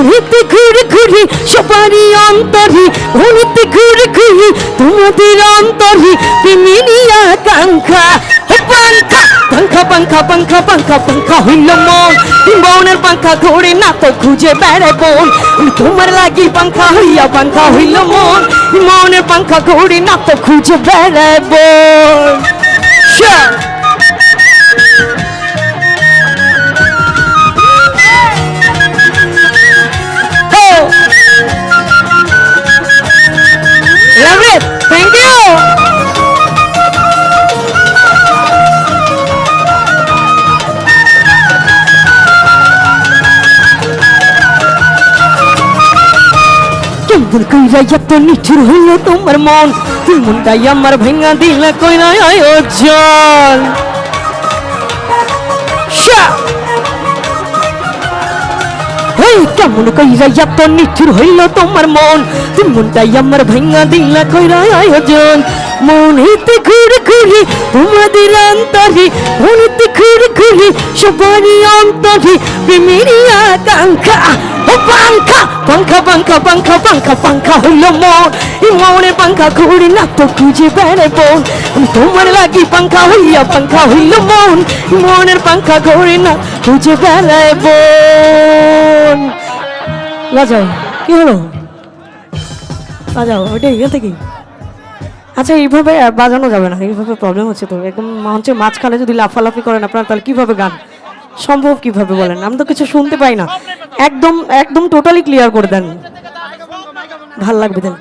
মনেতে ঘুরে ঘুরে সবারই অন্তরে মনেতে ঘুরে ঘুরে তোমাদের অন্তরে প্রেমেরই আকাঙ্ক্ষা। ও পাঙ্খা পাঙ্খা পাঙ্খা পাঙ্খা পাঙ্খা পাঙ্খা হইল মন। বনের পাঙ্খা ঘোরে না তো খুঁজে বেড়ে বোন তোমার লাগি পাঙ্খা হইয়া পাঙ্খা হইল মন। মনের পাঙ্খা ঘোরে না তো খুঁজে বেড়ে বোন Love ইউ. কেমন কইরা এত নিঠুর হইল তোমার মন তুই মনটাই আমার ভেঙা দিলে কইরা আয়োজন কেমন কইরা এত নিঠুর হইল তোমার মন তুই মনটাই আমার ভেঙা দিলা কইরা আয়োজন মনেতে ঘুরে ঘুরে তোমাদের অন্তরে, মনেতে ঘুরে ঘুরে সবারই অন্তরে প্রেমেরই আকাঙ্ক্ষা। ও পাঙ্খা পাঙ্খা পাঙ্খা পাঙ্খা পাঙ্খা পাঙ্খা হইল মন। এই মনের পাঙ্খা ঘুরে না তো খুঁজে বেড়ে বোন তোমার লাগি পাঙ্খা হইয়া পাঙ্খা হইল মন। মনের পাঙ্খা ঘুরে না খুঁজে বেড়ে বোন বাজাও কি হলো? বাজাও ওইটা ইয়ে থেকে? আচ্ছা এইভাবে বাজানো যাবে না, এইভাবে প্রবলেম হচ্ছে তো। একদম মঞ্চের মাঝখানে যদি লাফালাফি করেন আপনারা, তাহলে কীভাবে গান? সম্ভব কীভাবে বলেন? আমি তো কিছু শুনতে পাই না। একদম একদম টোটালি ক্লিয়ার করে দেন। ভালো লাগবে দেন।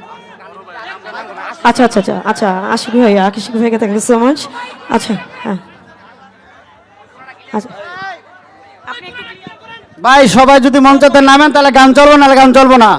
আচ্ছা আচ্ছা আচ্ছা আচ্ছা আশিক ভাই, আশিক ভাইকে থ্যাংক ইউ সো মাচ আচ্ছা হ্যাঁ। আচ্ছা। ভাই সবাই যদি মঞ্চতে নামেন তাহলে গান চলবো নাহলে গান চলবো না।